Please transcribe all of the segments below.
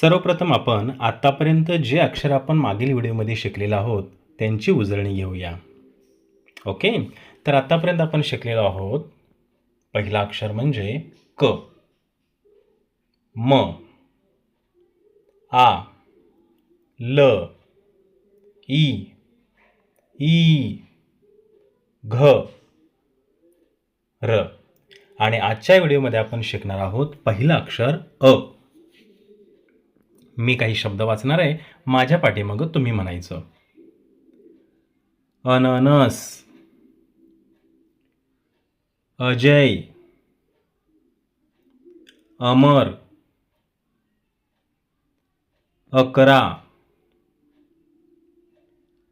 सर्वप्रथम आपण आत्तापर्यंत जे अक्षर आपण मागील व्हिडिओमध्ये शिकलेलो आहोत त्यांची उजळणी घेऊया. ओके? तर आत्तापर्यंत आपण शिकलेलो आहोत पहिला अक्षर म्हणजे क. म. आ. ल. ई ई घ. र. आणि आजच्या व्हिडिओमध्ये आपण शिकणार आहोत पहिलं अक्षर अ. मी काही शब्द वाचणार आहे माझ्या पाठीमागं तुम्ही म्हणायचं. अननस. अजय. अमर. अकरा.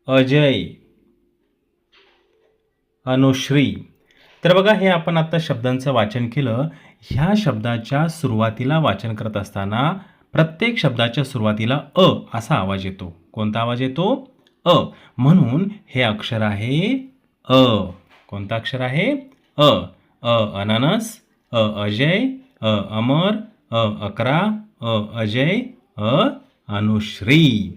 अजय. अनुश्री. तर बघा हे आपण आता शब्दांचं वाचन केलं. ह्या शब्दाच्या सुरुवातीला वाचन करत असताना प्रत्येक शब्दाच्या सुरुवातीला अ असा आवाज येतो. कोणता आवाज येतो? अ. म्हणून हे अक्षर आहे अ. कोणतं अक्षर आहे? अ. अ अननस अ अजय अ अमर अ अकरा अ अजय अ अनुश्री.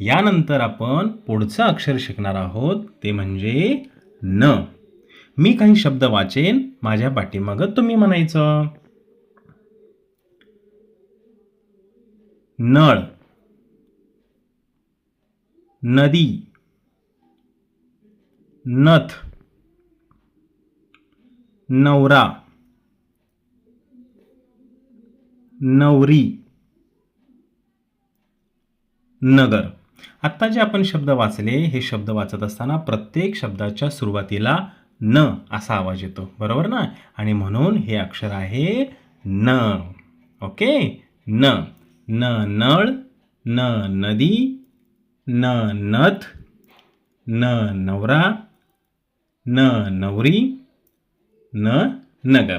यानंतर आपण पुढचं अक्षर शिकणार आहोत. ते म्हणजे न. मी काही शब्द वाचेन माझ्या पाठीमागं तुम्ही म्हणायचं. नळ. नदी. नथ. नवरा. नवरी. नगर. आत्ता जे आपण शब्द वाचले हे शब्द वाचत असताना प्रत्येक शब्दाच्या सुरुवातीला न असा आवाज येतो. बरोबर ना? आणि म्हणून हे अक्षर आहे न. ओके? न. न नळ न नदी न नथ न नवरा न नवरी न नगर.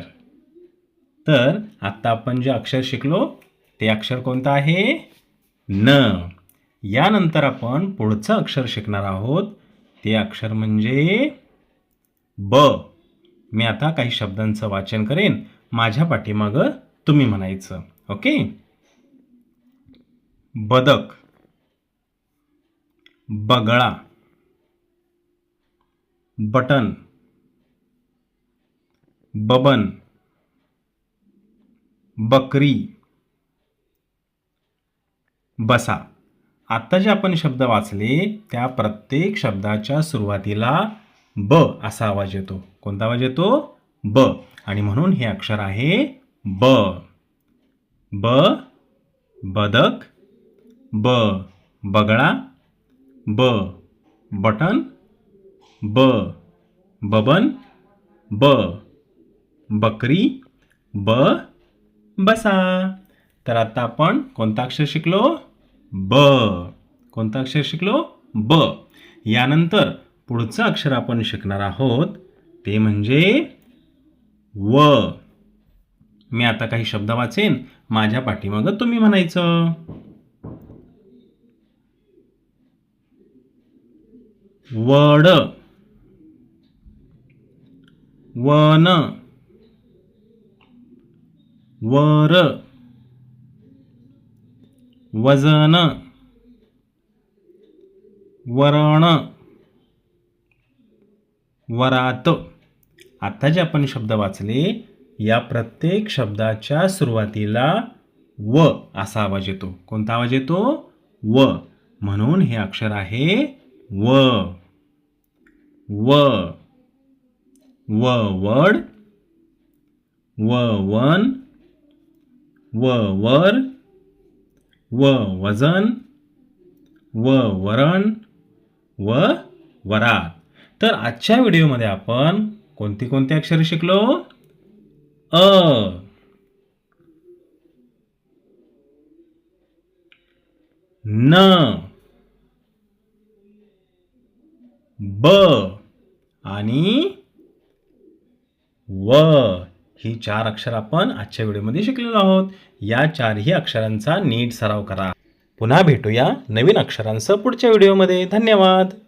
तर आत्ता आपण जे अक्षर शिकलो ते अक्षर कोणतं आहे? न. यानंतर आपण पुढचं अक्षर शिकणार आहोत. ते अक्षर म्हणजे ब. मी आता काही शब्दांचं वाचन करेन. माझ्या पाठीमागं तुम्ही म्हणायचं. ओके? बदक बगळा बटन बबन बकरी बसा. आत्ता जे आपण शब्द वाचले त्या प्रत्येक शब्दाच्या सुरुवातीला ब असा आवाज येतो. कोणता आवाज येतो? ब. आणि म्हणून हे अक्षर आहे ब. ब बदक ब बगळा ब बटन ब बबन ब बकरी ब बसा. तर आता आपण कोणता अक्षर शिकलो? ब. कोणता अक्षर शिकलो? ब. यानंतर पुढचं अक्षर आपण शिकणार आहोत ते म्हणजे व. मी आता काही शब्द वाचेन माझ्या पाठीमागं तुम्ही म्हणायचं. वड वन. वर. वजन. वरण. वरात. आता जे आपण शब्द वाचले या प्रत्येक शब्दाच्या सुरुवातीला व असा आवाज येतो. कोणता आवाज येतो? व. म्हणून हे अक्षर आहे व. व. व वड. व वन. व वर. व वजन. व वरण. व वरा तर आजच्या व्हिडिओमध्ये आपण कोणती कोणती अक्षरे शिकलो? अ. न. ब आणि व. ही चार अक्षर आपण आजच्या व्हिडिओमध्ये शिकलेलो आहोत. या चारही अक्षरांचा नीट सराव करा. पुन्हा भेटूया नवीन अक्षरांसह पुढच्या व्हिडिओमध्ये. धन्यवाद.